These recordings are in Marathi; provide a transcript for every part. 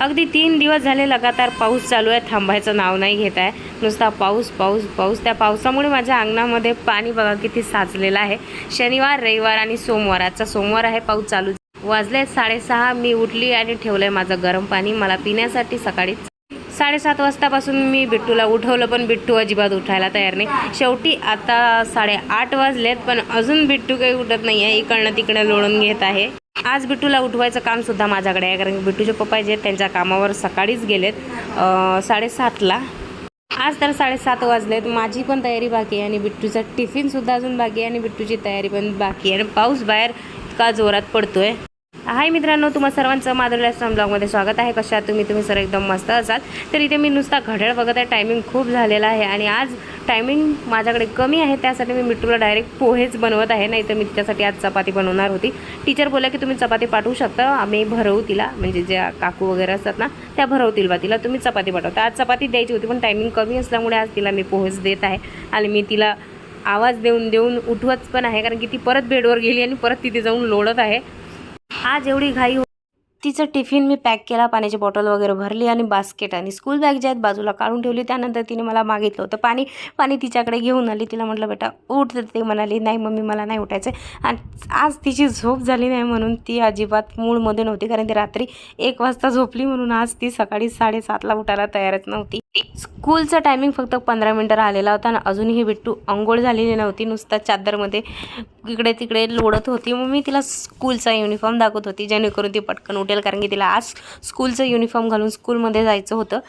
अगदी तीन दिवस झाले लगातार पाऊस चालू आहे. थांबायचं नाव नाही घेत आहे. नुसता पाऊस पाऊस पाऊस. त्या पावसामुळे माझ्या अंगणामध्ये पाणी बघा किती साचलेलं आहे. शनिवार रविवार आणि सोमवार. आजचा सोमवार आहे. पाऊस चालू वाजले साडेसहा. मी उठली आणि ठेवलंय माझं गरम पाणी. मला पिण्यासाठी सकाळीच साडेसात वाजतापासून मी बिट्टूला उठवलं पण बिट्टू अजिबात उठायला तयार नाही. शेवटी आता साडेआठ वाजलेत पण अजून बिट्टू काही उठत नाही आहे इकडनं तिकडं लोळून घेत आहे. आज बिट्टूला उठवायचं काम सुद्धा माझ्याकडे आहे कारण की बिट्टूचे पप्पा जे आहेत त्यांच्या कामावर सकाळीच गेलेत साडेसातला. आज तर साडेसात वाजलेत माझी पण तयारी बाकी आहे आणि बिट्टूचा टिफिनसुद्धा अजून बाकी आहे आणि बिट्टूची तयारी पण बाकी आहे. आणि पाऊस बाहेर इतका जोरात पडतोय. हाय मित्रांनो तुम्हा सर्वांचं माधुरी लाईफस्टाईल ब्लॉगमध्ये स्वागत आहे. कशा आहात तुम्ही? तुम्ही सर एकदम मस्त असाल. तर इथे मी नुसता घड्याळ बघत आहे. टायमिंग खूप झालेला आहे आणि आज टायमिंग माझ्याकडे कमी आहे. त्यासाठी मी मिट्टूला डायरेक्ट पोहेच बनवत आहे. नाही तर मी तिच्यासाठी आज चपाती बनवणार होती. टीचर बोलल्या की तुम्ही चपाती पाठवू शकता. आम्ही भरवू तिला. म्हणजे ज्या काकू वगैरे असतात ना त्या भरवतील बा तिला. तुम्ही चपाती पाठवता. आज चपाती द्यायची होती पण टायमिंग कमी असल्यामुळे आज तिला मी पोहेच देत आहे. आणि मी तिला आवाज देऊन देऊन उठवत पण आहे. कारण की ती परत बेडवर गेली आणि परत तिथे जाऊन लोळत आहे. आज एवढी घाई तिचं टिफिन मी पॅक केला पाण्याची बॉटल वगैरे भरली आणि बास्केट आणि स्कूल बॅग ज्या आहेत बाजूला काढून ठेवली. त्यानंतर तिने मला मागितलं होतं पाणी. पाणी तिच्याकडे घेऊन आली. तिला म्हटलं बेटा उठ. तर ते म्हणाली नाही मम्मी मला नाही उठायचं आणि आज तिची झोप झाली नाही म्हणून ती अजिबात मूळमध्ये नव्हती कारण ती रात्री एक वाजता झोपली म्हणून आज ती सकाळी साडेसातला उठायला तयारच नव्हती. स्कूलचा टायमिंग फक्त पंधरा मिनटं राहिलेला होता आणि अजूनही बिट्टू अंघोळ झालेली नव्हती. नुसता चादरमध्ये इकडे तिकडे लोडत होती. मग मी तिला स्कूलचा युनिफॉर्म दाखवत होती. जेणेकरून ती पटकन उठेल. कारण की तिला आज स्कूलचं युनिफॉर्म घालून स्कूलमध्ये जायचं होतं.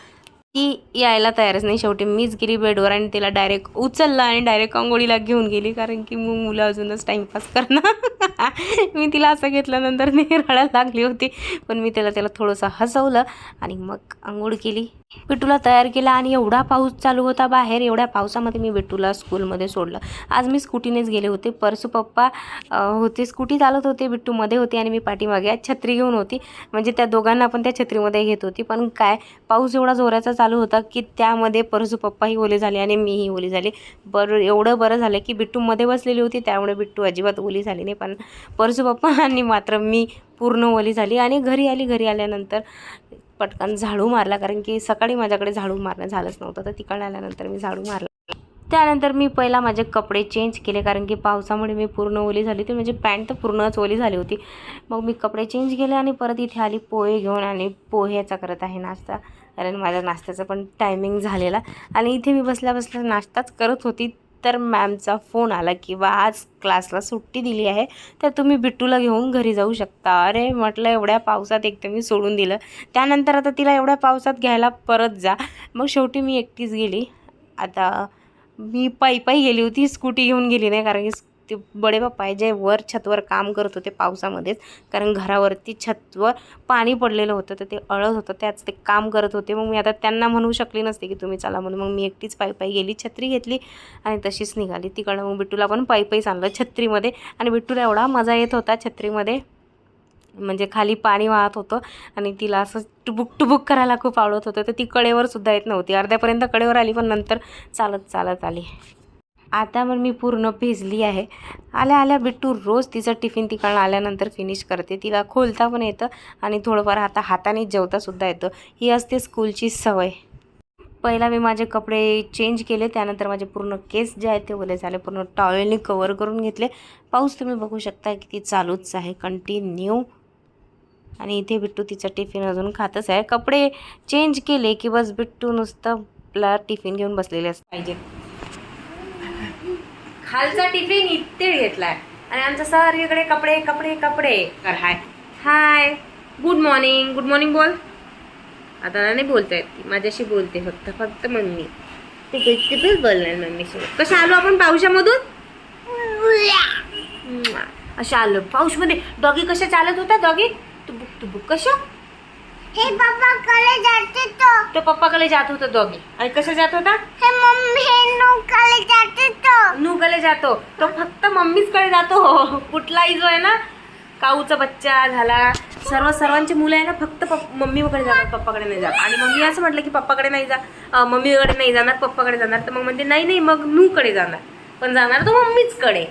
ती यायला तयारच नाही. शेवटी मीच गेली बेडवर आणि तिला डायरेक्ट उचलला आणि डायरेक्ट अंघोळीला घेऊन गेली. कारण की मग मुलं अजूनच टाईमपास करणार. मी तिला असं घेतल्यानंतर ती रडायला लागली होती. पण मी त्याला त्याला थोडंसं हसवलं आणि मग आंघोळ केली. बिटूला तयार केला आणि एवढा पाऊस चालू होता बाहेर. एवढ्या पावसामध्ये मी बिट्टूला स्कूलमध्ये सोडलं. आज मी स्कूटीनेच गेले होते. परसू पप्पा होते. स्कूटी चालत होते. बिट्टूमध्ये होते आणि मी पाठीमागे आज छत्री घेऊन होती. म्हणजे त्या दोघांना पण त्या छत्रीमध्ये घेत होती. पण काय पाऊस एवढा जोराचा चालू होता की त्यामध्ये परसू पप्पाही ओले झाले आणि मीही ओली झाली. बरं एवढं बरं झालं की बिट्टूमध्ये बसलेली होती त्यामुळे बिट्टू अजिबात ओली झाली नाही. पण परसू पप्पा आणि मात्र मी पूर्ण ओली झाली आणि घरी आली. घरी आल्यानंतर पटकन झाडू मारला कारण की सकाळी माझ्याकडे झाडू मारणं झालंच नव्हतं. तर तिकडे आल्यानंतर मी झाडू मारला. त्यानंतर मी पहिला माझे कपडे चेंज केले कारण की पावसामुळे मी पूर्ण ओली झाली होती. म्हणजे पॅन्ट तर पूर्णच ओली झाली होती. मग मी कपडे चेंज केले आणि परत इथे आली पोहे घेऊन आणि पोह्याचा करत आहे नाश्ता. कारण माझ्या नाश्त्याचा पण टायमिंग झालेला. आणि इथे मी बसल्या बसल्या नाश्ताच करत होती. तर मॅमचा फोन आला की बा आज क्लासला सुट्टी दिली आहे. तर तुम्ही बिट्टूला घेऊन घरी जाऊ शकता. अरे म्हटलं एवढ्या पावसात एक तर मी सोडून दिलं. त्यानंतर आता तिला एवढ्या पावसात घ्यायला परत जा. मग शेवटी मी एकटीच गेली. आता मी पायी पायी गेली होती स्कूटी घेऊन गेली नाही कारण की ते बडे बाप्पा आहे जे वर छतवर काम करत होते पावसामध्येच कारण घरावरती छतवर पाणी पडलेलं होतं तर ते अळत होतं त्याच ते काम करत होते. मग मी आता त्यांना म्हणू शकली नसते की तुम्ही चला म्हणून. मग मी एकटीच पायी पायी गेली छत्री घेतली आणि तशीच निघाली. तिकडं मग बिट्टूला पण पायी पायी चाललं छत्रीमध्ये आणि बिट्टूला एवढा मजा येत होता छत्रीमध्ये. म्हणजे खाली पाणी वाहत होतं आणि तिला असं टुबुक टुबुक करायला खूप आवडत होतं. तर ती कडेवर सुद्धा येत नव्हती. अर्ध्यापर्यंत कडेवर आली पण नंतर चालत चालत आली. आता मग मी पूर्ण भिजली आहे. आल्या आल्या बिट्टू रोज तिचं टिफिन तिकडनं आल्यानंतर फिनिश करते. तिला खोलता पण येतं आणि थोडंफार आता हाताने जेवतासुद्धा येतं. ही असते स्कूलची सवय. पहिला मी माझे कपडे चेंज केले. त्यानंतर माझे पूर्ण केस जे आहेत ते ओले झाले. पूर्ण टॉवेलने कवर करून घेतले. पाऊस तुम्ही बघू शकता किती चालूच आहे. कंटिन्यू आणि इथे बिट्टू तिचा टिफिन अजून खातच आहे. कपडे चेंज केले की बस बिट्टू नुसतं आपला टिफिन घेऊन बसलेले असं पाहिजे. खालचा टिफिन इथे घेतलाय. आणि आमचा सर इकडे कपडे कपडे कपडे. कर hi. Hi. Good morning good morning बोल. आता नाही बोलता. येत ती माझ्याशी बोलते फक्त फक्त मम्मी. ते किती बोलणार मम्मीशी? कशा आलो आपण पावसामधून. अशा आलो. पाऊसमध्ये डॉगी कशा चालत होता डॉगी तुबुक कशा? हे पप्पा कडे जाते तो तो पप्पाकडे जात होता डॉगी आणि कसा जात होता? हे मम्मी हे नो कडे जाते तो नूकडे जातो. तो फक्त मम्मीच कडे जातो. कुठलाही जो आहे ना? काऊचा बच्चा झाला. सर्व सर्वांची मुलं आहे ना फक्त पप मम्मीकडे जातात पप्पाकडे नाही जात. आणि मम्मी असं म्हटलं की पप्पाकडे नाही जा मम्मीकडे नाही जाणार पप्पाकडे जाणार. तर मग म्हणते नाही नाही मग नूकडे जाणार. पण जाणार तो मम्मीच कडे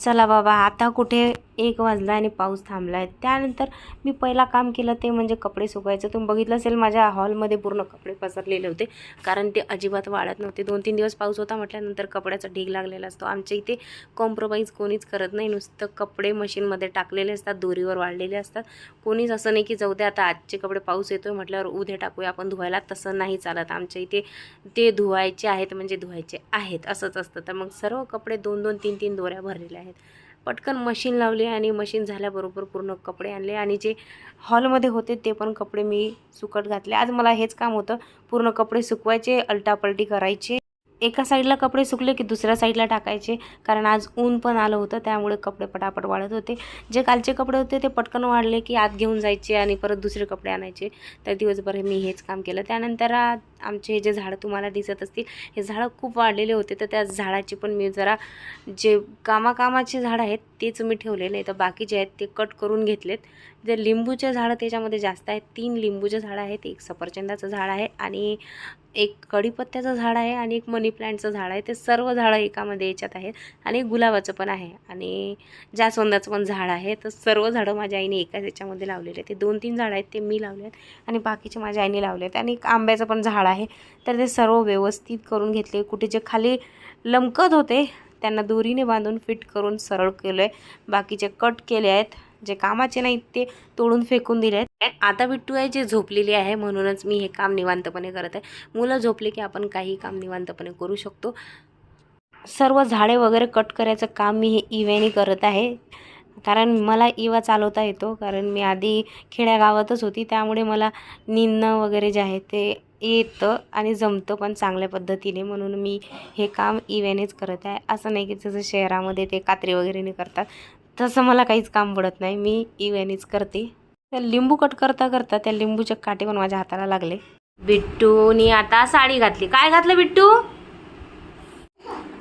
चला बाबा आता कुठे एक वाजला आणि पाऊस थांबला आहे त्यानंतर मी पहिला काम केलं ते म्हणजे कपडे सुकवायचं. तुम्ही बघितलं असेल माझ्या हॉलमध्ये पूर्ण कपडे पसरलेले होते. कारण ते अजिबात वाळत नव्हते. दोन तीन दिवस पाऊस होता म्हटल्यानंतर कपड्याचा ढीग लागलेला असतो. आमच्या इथे कॉम्प्रोमाइज कोणीच करत नाही. नुसतं कपडे मशीनमध्ये टाकलेले असतात दोरीवर वाळलेले असतात. कोणीच असं नाही की जाऊ दे आता आजचे कपडे पाऊस येतो म्हटल्यावर उद्या टाकूया. आपण धुवायला तसं नाही चालत. आमच्या इथे ते धुवायचे आहेत म्हणजे धुवायचे आहेत असंच असतं. तर मग सर्व कपडे दोन दोन तीन तीन दोऱ्या भरलेल्या आहेत. पटकन मशीन लावली आणि मशीन झाल्याबरोबर पूर्ण कपडे आणले आणि जे हॉलमध्ये होते ते पण कपडे मी सुकट घातले. आज मला हेच काम होतं. पूर्ण कपडे सुकवायचे अलटापलटी करायचे. एका साईडला कपडे सुकले की दुसऱ्या साईडला टाकायचे कारण आज ऊन पण आलं होतं त्यामुळे कपडे पटापट वाढत होते. जे कालचे कपडे होते ते पटकन वाढले की आत घेऊन जायचे आणि परत दुसरे कपडे आणायचे. तर दिवसभर मी हेच काम केलं. त्यानंतर आमचे हे जे झाडं तुम्हाला दिसत असतील हे झाडं खूप वाढलेले होते. तर त्या झाडाची पण मी जरा जे कामाकामाचे झाडं आहेत तेच मी ठेवले. नाही तर बाकीचे आहेत ते कट करून घेतलेत. जे लिंबूचे झाडं त्याच्यामध्ये जास्त आहेत. तीन लिंबूचे झाडं आहेत. एक सफरचंदाचं झाड आहे आणि एक कढीपत्त्याचं झाड आहे आणि एक मनी प्लांटचं झाड आहे. ते सर्व झाडं एकामध्ये याच्यात आहेत आणि गुलाबाचं पण आहे आणि जास्वंदाचं पण झाड आहे तर सर्व झाडं माझ्या आईने एकाच याच्यामध्ये लावलेले आहेत. ते दोन तीन झाडं आहेत ते मी लावले आहेत आणि बाकीचे माझ्या आईने लावले आहेत. आणि एक आंब्याचं पण झाड आहे तर ते सर्व व्यवस्थित करून घेतले. कुठे जे खाली लमकत होते त्यांना दोरीने बांधून फिट करून सरळ केलं आहे बाकीचे कट केले आहेत. जे कामाचे नाहीत ते तोडून फेकून दिले आहेत आता बिट्टू आहे जे झोपलेली आहे म्हणूनच मी हे काम निवांतपणे करत आहे. मुलं झोपले की आपण काही काम निवांतपणे करू शकतो. सर्व झाडे वगैरे कट करायचं काम मी हे इव्याने करत आहे. कारण मला इवा चालवता येतो. कारण मी आधी खेड्यागावातच होती. त्यामुळे मला निंदणं वगैरे जे आहे ते येतं आणि जमतं पण चांगल्या पद्धतीने. म्हणून मी हे काम इव्यानेच करत आहे. असं नाही की जसं शहरामध्ये ते कात्री वगैरेने करतात. तसं मला काहीच काम पडत नाही. मी इव्यानेच करते. त्या लिंबू कट करता करता त्या लिंबूचे काटे पण माझ्या हाताला लागले. बिट्टूनी आता साडी घातली. काय घातलं बिट्टू?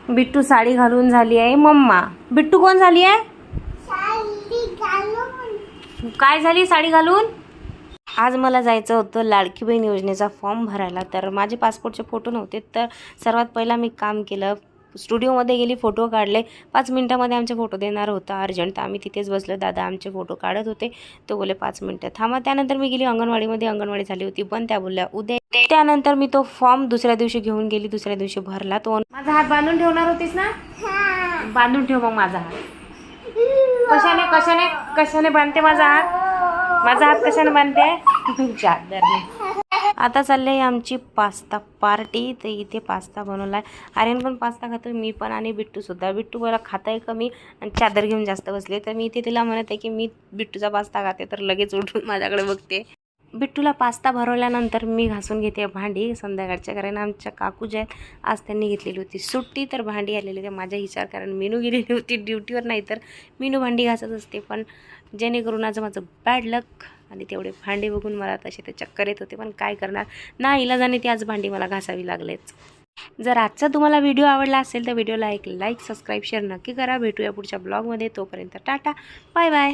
बिट्टू साडी घालून झाली आहे मम्मा. बिट्टू कोण झाली आहे? काय झाली साडी घालून? आज मला जायचं होतं लाडकी बहीण योजनेचा फॉर्म भरायला. तर माझे पासपोर्टचे फोटो नव्हते. तर सर्वात पहिला मी काम केलं. स्टुडिओमध्ये गेली फोटो काढले. पाच मिनटामध्ये आमचे फोटो देणार होता अर्जंट. तर आम्ही तिथेच बसलो. दादा आमचे फोटो काढत होते. तो बोले पाच मिनटं थांबा. त्यानंतर मी गेली अंगणवाडीमध्ये. अंगणवाडी झाली होती पण त्या बोलल्या उद्या त्यानंतर मी तो फॉर्म दुसऱ्या दिवशी घेऊन गेली. दुसऱ्या दिवशी भरला तो. माझा हात बांधून ठेवणार होतीस ना? हा. बांधून ठेव मग माझा हात. कशाने कशाने कशाने बांधते माझा हात? माझा हात कशाने बांधते? चादरने आता चालली आहे आमची पास्ता पार्टी. तर इथे पास्ता बनवला आहे आर्यन पण पास्ता खातो मी पण आणि बिट्टूसुद्धा बिट्टू मला खाताय कमी आणि चादर घेऊन जास्त बसले. तर मी इथे तिला म्हणत आहे की मी बिट्टूचा पास्ता खाते तर लगेच उठून माझ्याकडे बघते. बिट्टूला पास्ता भरवल्यानंतर मी घासून घेते भांडी संध्याकाळच्या कारण आमच्या काकू ज्या आहेत आज त्यांनी घेतलेली होती सुट्टी. तर भांडी आलेली होती माझ्या हिच्यावर कारण मेनू गेलेली होती ड्युटीवर. नाही तर मेनू भांडी घासत असते. पण जेणेकरून आज माझं बॅड लक आणि तेवढे भांडे बघून मला तसे ते चक्कर येत होते पण काय करणार? ना इलाजाने ती आज भांडी मला घासावी लागलेच जर आजचा तुम्हाला व्हिडिओ आवडला असेल तर व्हिडिओला एक लाईक सबस्क्राईब शेअर नक्की करा. भेटूया पुढच्या ब्लॉगमध्ये तोपर्यंत टाटा. Bye bye